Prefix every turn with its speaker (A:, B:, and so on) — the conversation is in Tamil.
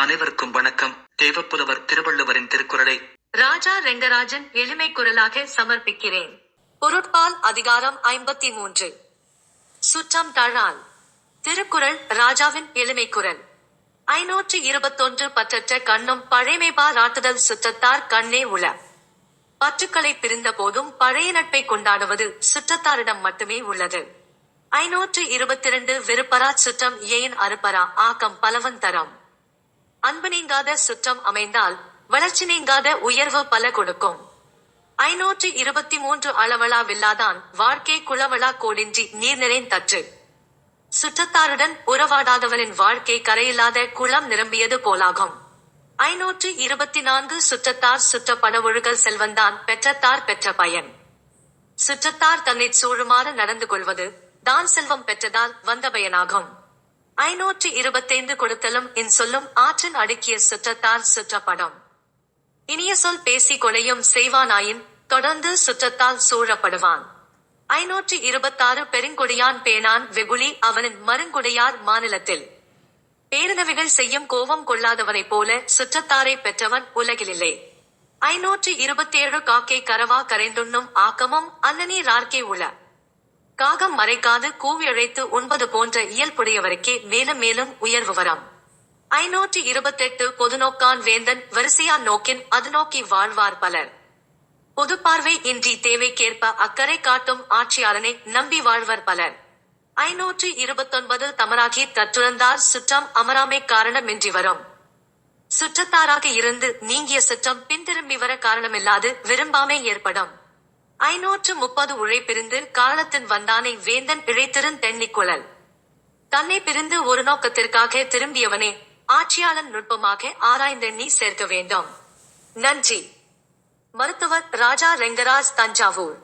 A: அனைவருக்கும் வணக்கம். தேவப்புலவர் திருவள்ளுவரின் திருக்குறளை
B: ராஜா ரெங்கராஜன் எளிமை குரலாக சமர்ப்பிக்கிறேன். பொருட்பால் அதிகாரம் ஐம்பத்தி மூன்று சுற்றம் தழால். திருக்குறள் ராஜாவின் எளிமை குரல். ஐநூற்று இருபத்தொன்று பற்றற்ற கண்ணும் பழைமை பாராட்டுதல் சுற்றத்தார் கண்ணே உள. பற்றுக்களை பிரிந்த போதும் பழைய நட்பை கொண்டாடுவது சுற்றத்தாரிடம் மட்டுமே உள்ளது. ஐநூற்று இருபத்திரண்டு விருப்பரா சுற்றம் ஏன் அறுப்பரா ஆக்கம் பலவன் தரம். அன்பு நீங்காத சுற்றம் அமைந்தால் வளர்ச்சி நீங்காத உயர்வு பல கொடுக்கும். ஐநூற்று இருபத்தி மூன்று அளவலா வில்லாதான் வாழ்க்கை குளவளா கோடின்றி நீர் நிறைந் தற்று. சுற்றத்தாருடன் உறவாடாதவனின் வாழ்க்கை கரையில்லாத குளம் நிரம்பியது போலாகும். ஐநூற்று இருபத்தி நான்கு சுற்றத்தார் சுற்ற ஒழுகல் செல்வந்தான் பெற்றத்தார் பெற்ற பயன். சுற்றத்தார் தன்னைச் சூழுமாறு நடந்து கொள்வது தான் செல்வம் பெற்றதால் வந்த பயனாகும். ஐநூற்று இருபத்தைந்து கொடுத்தலும் இன் சொல்லும் ஆற்றின் அடுக்கிய சுற்றத்தார் சுற்றப்படும். இனிய சொல் பேசி கொலையும் செய்வானாயின் தொடர்ந்து சுற்றத்தால் சூழப்படுவான். ஐநூற்று இருபத்தாறு பெருங்கொடியான் பேனான் வெகுளி அவனின் மருங்குடையார் மாநிலத்தில். பேரினவைகள் செய்யும் கோபம் கொள்ளாதவனைப் போல சுற்றத்தாரை பெற்றவன் உலகிலில்லை. ஐநூற்று இருபத்தேழு காக்கை கரவா கரைந்துண்ணும் ஆக்கமும் அன்னனி ரார்க்கே உள. காகம் மறைக்காது கூவி அழைத்து உண்பது போன்ற இயல்புடையவருக்கே மேலும் மேலும் உயர்வு வரம். ஐநூற்று இருபத்தெட்டு பொதுநோக்கான் வேந்தன் வரிசையான் நோக்கின் அது நோக்கி வாழ்வார் பலர். பொது பார்வை இன்றி தேவைக்கேற்ப அக்கறை காட்டும் ஆட்சியாளனை நம்பி வாழ்வர் பலர். ஐநூற்று இருபத்தொன்பது தமராகி தற்றுழந்தார் சுற்றம் அமராமை காரணமின்றி வரும். சுற்றத்தாராக இருந்து நீங்கிய சுற்றம் பின்திரும்பி வர காரணமில்லாது விரும்பாமை ஏற்படும். ஐநூற்று முப்பது உழைப்பிருந்து காலத்தின் வந்தானை வேந்தன் இழைத்திருந் தென்னிக்குழல். தன்னை பிரிந்து ஒரு நோக்கத்திற்காக திரும்பியவனே ஆட்சியாளன் நுட்பமாக ஆராய்ந்தெண்ணி சேர்க்க வேண்டும். நன்றி. மருத்துவர் ராஜா ரெங்கராஜ் தஞ்சாவூர்.